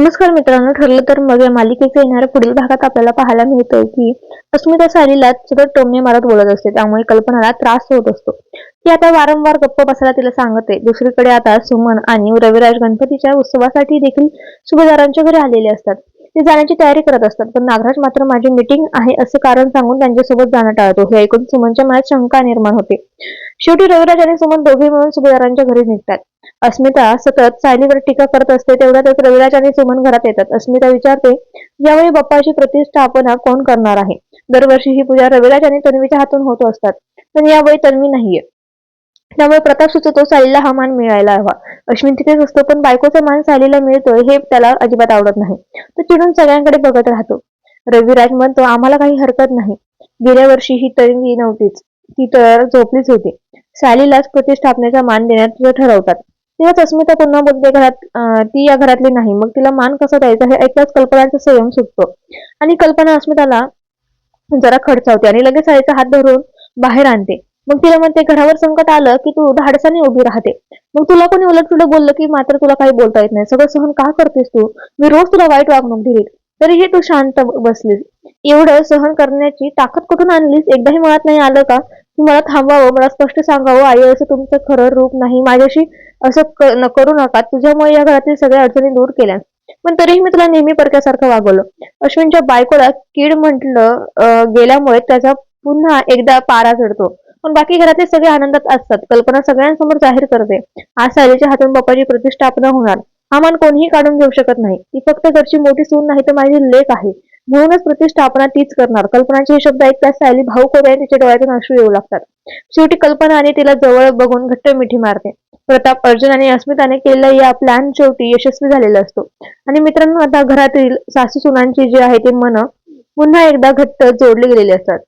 नमस्कार मित्रांनो ठरलं तर मग या मालिकेच्या येणाऱ्या पुढील भागात आपल्याला पाहायला मिळतंय की अस्मिता सालीला सतत टोमणे मारत बोलत असते त्यामुळे कल्पनाला त्रास होत असतो. ती आता वारंवार गप्प बसायला तिला सांगते. दुसरीकडे आता सुमन आणि रविराज गणपतीच्या उत्सवासाठी देखील सुभेदारांच्या घरी आलेले असतात. ते जाण्याची तयारी करत असतात पण नागराज मात्र माझी मीटिंग आहे असं कारण सांगून त्यांच्यासोबत जाणं टाळतो. हे ऐकून सुमनच्या मनात शंका निर्माण होते. शेवटी रविराज आणि सुमन दोघे मिळून सुभेदारांच्या घरी निघतात. अस्मिता सतत सायलीवर टीका करत असते तेवढ्यातच रविराज आणि सुमन घरात येतात. अस्मिता विचारते यावेळी बाप्पाची प्रतिष्ठापना कोण करणार आहे? दरवर्षी ही पूजा रविराज आणि तन्वीच्या हातून होत असतात. पण यावेळी तन्वी नाहीये. त्यामुळे प्रताप सुचतो सालीला हा मान मिळायला हवा. अश्विन तिथेच असतो पण बायकोचा मान सालीला मिळतोय हे त्याला अजिबात आवडत नाही. तो चिडून सगळ्यांकडे बघत राहतो. रविराज म्हणतो आम्हाला काही हरकत नाही. गेल्या वर्षी ही तन्वी नव्हतीच. ती तर झोपलीच होती. सालीलाच प्रतिष्ठापनेचा मान देण्यात तुझं ठरवतात. तेव्हाच अस्मिता पुन्हा बोलते घरात ती या घरातली नाही. मग तिला मान कसा द्यायचा हे ऐकताच कल्पनाचा संयम सुटतो. आणि कल्पना अस्मिताला जरा खडचावते आणि लगेच साईचा हात धरून बाहेर आणते. मग तिला म्हणते घरावर संकट आलं की तू धाडसाने उभी राहते. मग तुला कोणी उलट बोललं की मात्र तुला काही बोलता येत नाही. सगळं सहन का करतेस तू? मी रोज तुला वाईट वागणूक दिली तरीही तू शांत बसलीस. एवढं सहन करण्याची ताकद कुठून आणलीस? एकदाही मनात नाही आलं का? मला थांबावं मला स्पष्ट सांगावं आई असं तुमचं खरं रूप नाही. माझ्याशी असं करू नका. तुझ्यामुळे या घरातील सगळ्या अडचणी दूर केल्या. पण तरीही मी तुला नेहमी परक्यासारखं वागवलं. अश्विनच्या बायकोला कीड म्हटलं गेल्यामुळे त्याचा पुन्हा एकदा पारा चढतो. पण बाकी घरातले सगळे आनंदात असतात. कल्पना सगळ्यांसमोर जाहीर करते. आज सायलीच्या हातून बाप्पाची प्रतिष्ठापना होणार. हा मान कोणीही काढून घेऊ शकत नाही. ती फक्त घरची मोठी सून नाही तर माझी लेख आहे. म्हणूनच प्रतिष्ठापना तीच करणार. कल्पनाचे हे शब्द ऐकताच सायली भाऊक होते तिच्या डोळ्यातून अश्रू येऊ लागतात. शेवटी कल्पना आणि तिला जवळ बघून घट्ट मिठी मारते. प्रताप अर्जुन आणि अस्मिताने केलेला या प्लॅन शेवटी यशस्वी झालेला असतो. आणि मित्रांनो आता घरातील सासू सुनांची जी आहे ते मन पुन्हा एकदा घट्ट जोडले गेलेले असतात.